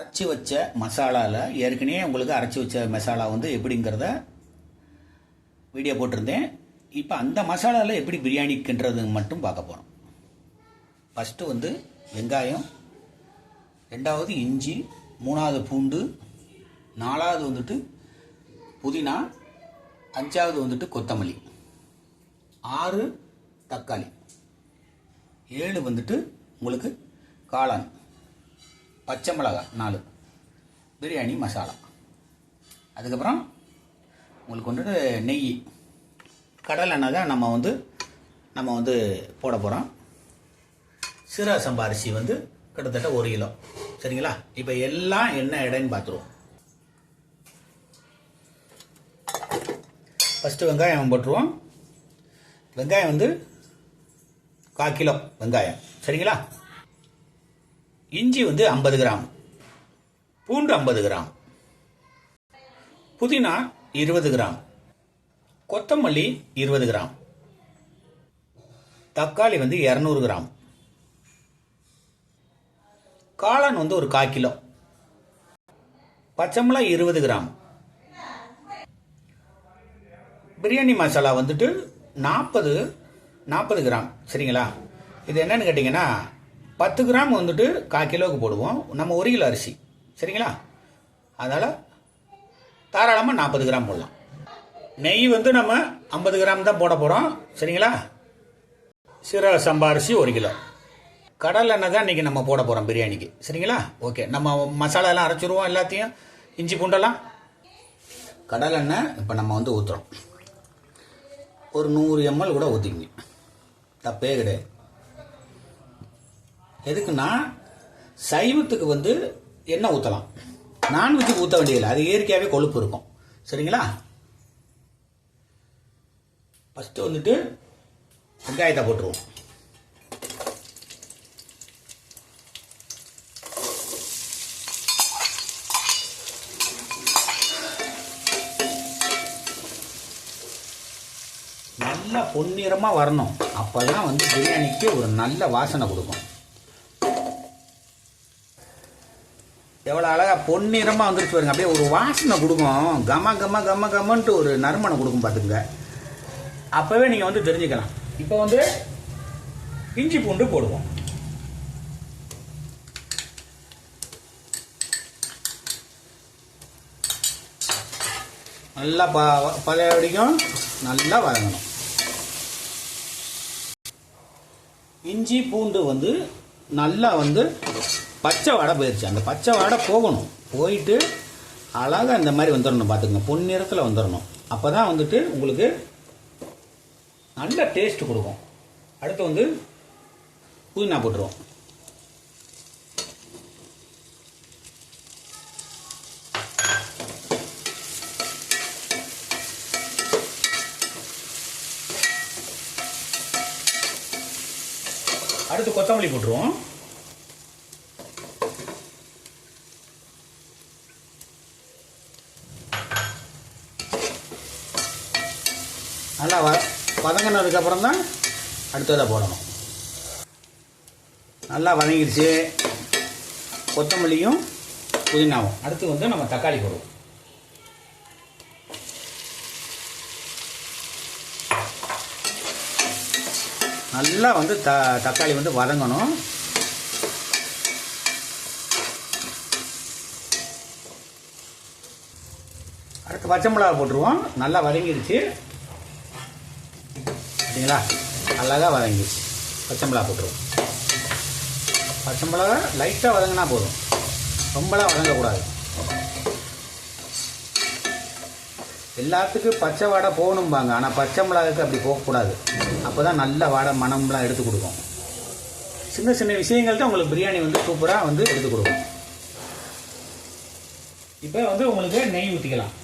அரைச்சி வச்ச மசாலாவில் ஏற்கனவே உங்களுக்கு அரைச்சி வச்ச மசாலா வந்து எப்படிங்கிறத வீடியோ போட்டிருந்தேன். இப்போ அந்த மசாலாவில் எப்படி பிரியாணிக்குன்றது மட்டும் பார்க்க போகிறோம் ஃபஸ்ட்டு வந்து வெங்காயம் ரெண்டாவது இஞ்சி மூணாவது பூண்டு நாலாவது வந்துட்டு புதினா அஞ்சாவது வந்துட்டு கொத்தமல்லி ஆறு தக்காளி ஏழு வந்துட்டு உங்களுக்கு காளான். பச்சை மிளகா நாலு. பிரியாணி மசாலா. அதுக்கப்புறம் உங்களுக்கு வந்துட்டு நெய். கடலை எண்ணெய் தான் நம்ம வந்து நம்ம வந்து போட போகிறோம் சிரா சம்பா அரிசி வந்து கிட்டத்தட்ட ஒரு கிலோ. சரிங்களா? இப்போ எல்லாம் என்ன இடைன்னு பார்த்துருவோம் ஃபஸ்ட்டு வெங்காயம் போட்டுருவோம். வெங்காயம் வந்து கால் கிலோ வெங்காயம். சரிங்களா? இஞ்சி வந்து ஐம்பது கிராம். பூண்டு ஐம்பது கிராம். புதினா இருபது கிராம். கொத்தமல்லி இருபது கிராம். தக்காளி வந்து இரநூறு கிராம். காளான் வந்து ஒரு கால் கிலோ. பச்சை மிளகாய் இருபது கிராம். பிரியாணி மசாலா வந்துட்டு நாற்பது நாற்பது கிராம். சரிங்களா? இது என்னன்னு கேட்டிங்கன்னா பத்து கிராம் வந்துட்டு கால் கிலோவுக்கு போடுவோம். நம்ம ஒரு கிலோ அரிசி. சரிங்களா? அதனால் தாராளமாக நாற்பது கிராம் போடலாம். நெய் வந்து நம்ம ஐம்பது கிராம் தான் போட போகிறோம் சரிங்களா? சீரக சம்பா அரிசி ஒரு கிலோ. கடல் எண்ணெய் தான் இன்றைக்கி நம்ம போட போகிறோம் பிரியாணிக்கு. சரிங்களா? ஓகே. நம்ம மசாலாலாம் எல்லாம் அரைச்சிருவோம் எல்லாத்தையும். இஞ்சி பூண்டெல்லாம். கடல் எண்ணெய் இப்போ நம்ம வந்து ஊற்றுறோம் ஒரு நூறு எம்எல் கூட ஊற்றிக்கிங்க தப்பே கிடையாது. எதுக்குன்னா சைவத்துக்கு வந்து எண்ணெய் ஊற்றலாம் நான்வெஜ்ஜுக்கு ஊற்ற வேண்டியதில்லை. அது இயற்கையாகவே கொழுப்பு இருக்கும். சரிங்களா? ஃபஸ்ட்டு வந்துட்டு வெங்காயத்தை போட்டுருவோம். நல்லா பொன்னிறமாக வரணும். அப்போ தான் வந்து பிரியாணிக்கு ஒரு நல்ல வாசனை கொடுக்கும். எவ்வளோ அழகாக பொன்னிறமாக வந்துருச்சு பாருங்க. அப்படியே ஒரு வாசனை கொடுக்கும். கம கம கம கமன்ட்டு ஒரு நறுமணம் கொடுக்கும் பார்த்துங்க அப்போவே நீங்கள் வந்து தெரிஞ்சுக்கலாம். இப்போ வந்து இஞ்சி பூண்டு போடுவோம். நல்லா ப பழைய வடிக்கும் நல்லா வதங்கணும். இஞ்சி பூண்டு வந்து நல்லா வந்து பச்சை வாடை போயிடுச்சு அந்த பச்சை வாடை போகணும். போயிட்டு அழகாக இந்த மாதிரி வந்துடணும் பார்த்துக்கங்க. பொன்னிறத்தில் வந்துடணும் அப்போ தான் வந்துட்டு உங்களுக்கு நல்ல டேஸ்ட் கொடுக்கும். அடுத்து வந்து புதினா போட்டுருவோம். அடுத்து கொத்தமல்லி போட்டுருவோம். நல்லா வ வதங்கினதுக்கப்புறம் தான் அடுத்ததை போடணும். நல்லா வதங்கிடுச்சு. கொத்தமல்லியும் புதினாவும். அடுத்து வந்து நம்ம தக்காளி போடுவோம். நல்லா வந்து த தக்காளி வந்து வதங்கணும். அடுத்து பச்சை மிளகா போட்டுருவோம். நல்லா வதங்கிடுச்சு. பார்த்தீங்களா? அழகாக வதங்கிடுச்சு பச்சை மிளகா போட்டுருவோம். பச்சை மிளகா லைட்டாக வதங்கினா போதும். ரொம்பலாம் வதங்கக்கூடாது. எல்லாத்துக்கும் பச்சை வாடை போகணும்பாங்க. ஆனால் பச்சை மிளகாக்கு அப்படி போகக்கூடாது. அப்போ தான் நல்ல வாடை மனம்லாம் எடுத்து கொடுக்கும். சின்ன சின்ன விஷயங்கள் தான் உங்களுக்கு பிரியாணி வந்து சூப்பராக வந்து எடுத்து கொடுக்கும். இப்போ வந்து உங்களுக்கு நெய் ஊற்றிக்கலாம்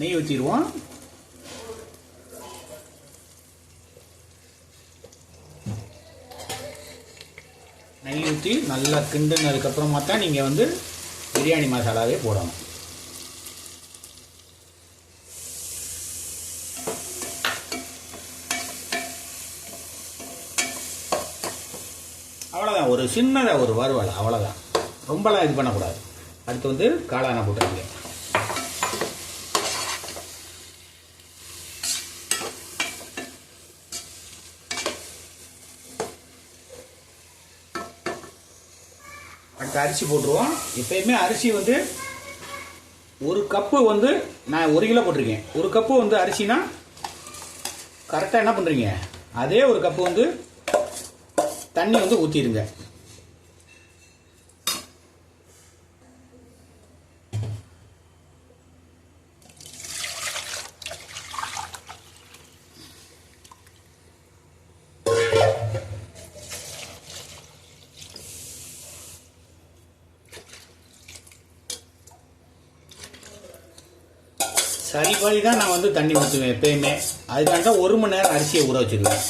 நெய் ஊற்றிடுவோம் நெய் ஊற்றி நல்லா கிண்டுனதுக்கப்புறமா தான் நீங்கள் வந்து பிரியாணி மசாலாவே போடணும். அவ்வளோதான் ஒரு சின்னதாக ஒரு வறுவல் அவ்வளோதான் ரொம்பலாம் இது பண்ணக்கூடாது. அடுத்து வந்து காளானை போட்டுருங்க இப்போ அரிசி போட்டுருவோம். எப்பயுமே அரிசி வந்து ஒரு கப்பு வந்து நான் ஒரு கிலோ போட்டிருக்கேன். ஒரு கப்பு வந்து அரிசினா கரெக்டாக என்ன பண்ணுறீங்க அதே ஒரு கப்பு வந்து தண்ணி வந்து ஊற்றிடுங்க சரிபாதி தான் நான் வந்து தண்ணி ஊற்றுவேன் எப்பயுமே. அதுக்காக தான் ஒரு மணி நேரம் அரிசியை ஊற வச்சிருவேன்.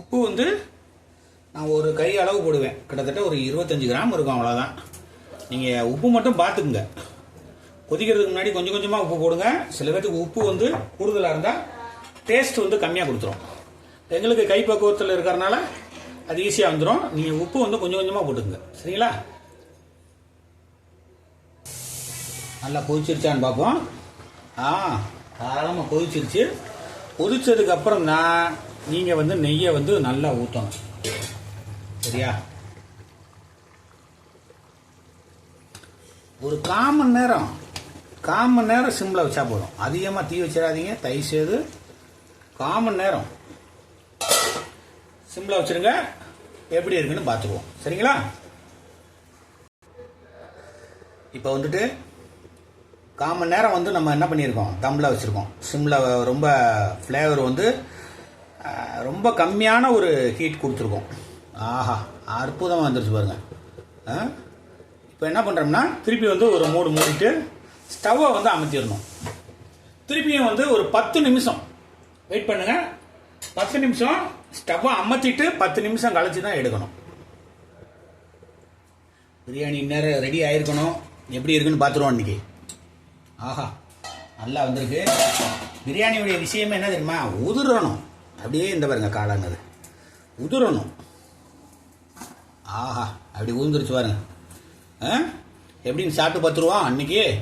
உப்பு வந்து நான் ஒரு கை அளவு போடுவேன். கிட்டத்தட்ட ஒரு இருபத்தஞ்சு கிராம் இருக்கும் அவ்வளோதான் நீங்கள் உப்பு மட்டும் பார்த்துக்குங்க. கொதிக்கிறதுக்கு முன்னாடி கொஞ்சம் கொஞ்சமாக உப்பு போடுங்க. சில பேர்த்துக்கு உப்பு வந்து கூடுதலாக இருந்தால் டேஸ்ட் வந்து கம்மியாக கொடுத்துரும். எங்களுக்கு கைப்பக்குவத்தில் இருக்கிறனால அது ஈஸியாக வந்துடும் நீங்கள் உப்பு வந்து கொஞ்சம் கொஞ்சமாக போட்டுங்க சரிங்களா? நல்லா கொதிச்சிருச்சான்னு பார்ப்போம். ஆ தாராளமாக கொதிச்சிருச்சு. கொதிச்சதுக்கு அப்புறம் தான் நீங்கள் வந்து நெய்யை வந்து நல்லா ஊற்றணும் சரியா? ஒரு கால் மணி நேரம் கால் மணி நேரம் சிம்மில் வச்சா போதும். அதிகமாக தீ வச்சிடாதீங்க தயவு செய்து. கால் மணி நேரம். சிம்மில் வச்சுருங்க. எப்படி இருக்குன்னு பார்த்துக்குவோம். சரிங்களா? இப்போ வந்துட்டு கால் மணி நேரம் வந்து நம்ம என்ன பண்ணியிருக்கோம்? தம்மில் வச்சுருக்கோம். சிம்மில் ரொம்ப ஃப்ளேவர் வந்து ரொம்ப கம்மியான ஒரு ஹீட் கொடுத்துருக்கோம். ஆஹா அற்புதமாக வந்துருச்சு பாருங்கள் இப்போ என்ன பண்ணுறோம்னா திருப்பி வந்து ஒரு மூடு மூடிட்டு ஸ்டவ்வை வந்து அமைத்திடணும். திருப்பியும் வந்து ஒரு பத்து நிமிஷம். வெயிட் பண்ணுங்கள் பத்து நிமிஷம். ஸ்டவ்வை அமர்த்திட்டு பத்து நிமிஷம் கழிச்சு தான் எடுக்கணும். பிரியாணி இந்நேரம் ரெடி ஆயிருக்கணும். எப்படி இருக்குன்னு பார்த்துருவோம் இன்னைக்கு. ஆஹா நல்லா வந்திருக்கு. பிரியாணியுடைய விஷயமே என்ன தெரியுமா? உதிரணும். அப்படியே இந்த பாருங்க காளானது உதிரணும். ஆஹா அப்படி உதிர்ந்துருச்சு பாருங்க. ஆ? எப்படின்னு சாப்பிட்டு பார்த்துருவோம் அன்னைக்கு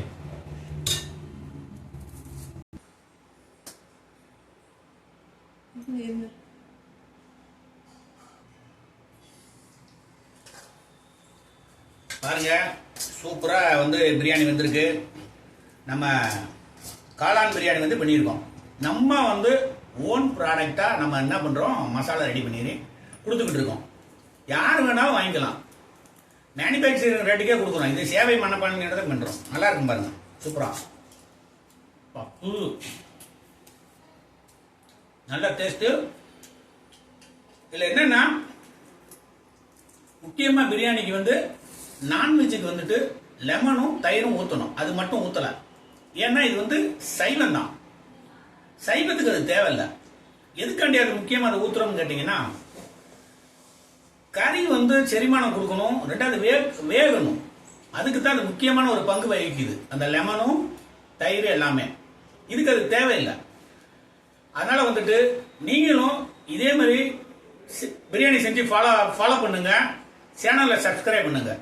சூப்பராக சூப்பரா வந்து பிரியாணி வந்திருக்கு. நம்ம காளான் பிரியாணி வந்து பண்ணியிருக்கோம். நம்ம வந்து ஓன் ப்ராடக்டாக நம்ம என்ன பண்றோம்? மசாலா ரெடி பண்ணி கொடுத்துக்கிட்டு இருக்கோம். யார் வேணாலும் வாங்கிக்கலாம். மேனுஃபேக்சரிங் ரேட்டுக்கே கொடுக்குறோம். இது சேவை மனப்பான்மையோட பண்றோம். நல்லா இருக்கும் பாருங்க. சூப்பரா. பப்பு. நல்ல டேஸ்ட்டு இதுல என்னன்னா முக்கியமா பிரியாணிக்கு வந்து நான்வெஜ்ஜுக்கு வந்துட்டு லெமனும் தயிரும் ஊற்றணும் அது மட்டும் ஊற்றல ஏன்னா இது வந்து சைவம் தான். சைவத்துக்கு அது தேவையில்லை. எதுக்காண்டி அது முக்கியமாக அதை ஊற்றுறோம்னு கேட்டிங்கன்னா கறி வந்து செரிமானம் கொடுக்கணும். ரெண்டாவது வே வேகணும். அதுக்கு தான் அது முக்கியமான ஒரு பங்கு வகிக்குது. அந்த லெமனும் தயிர் எல்லாமே. இதுக்கு அது தேவையில்லை. அதனால் வந்துட்டு நீங்களும் இதே மாதிரி பிரியாணி செஞ்சு ஃபாலோ ஃபாலோ பண்ணுங்கள் சேனலில் சப்ஸ்கிரைப் பண்ணுங்கள்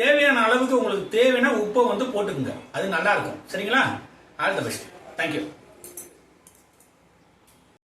தேவையான அளவுக்கு உங்களுக்கு தேவைன்னா உப்பை வந்து போட்டுக்குங்க. அது நல்லா இருக்கும் சரிங்களா ஆல் த பெஸ்ட் தேங்க்யூ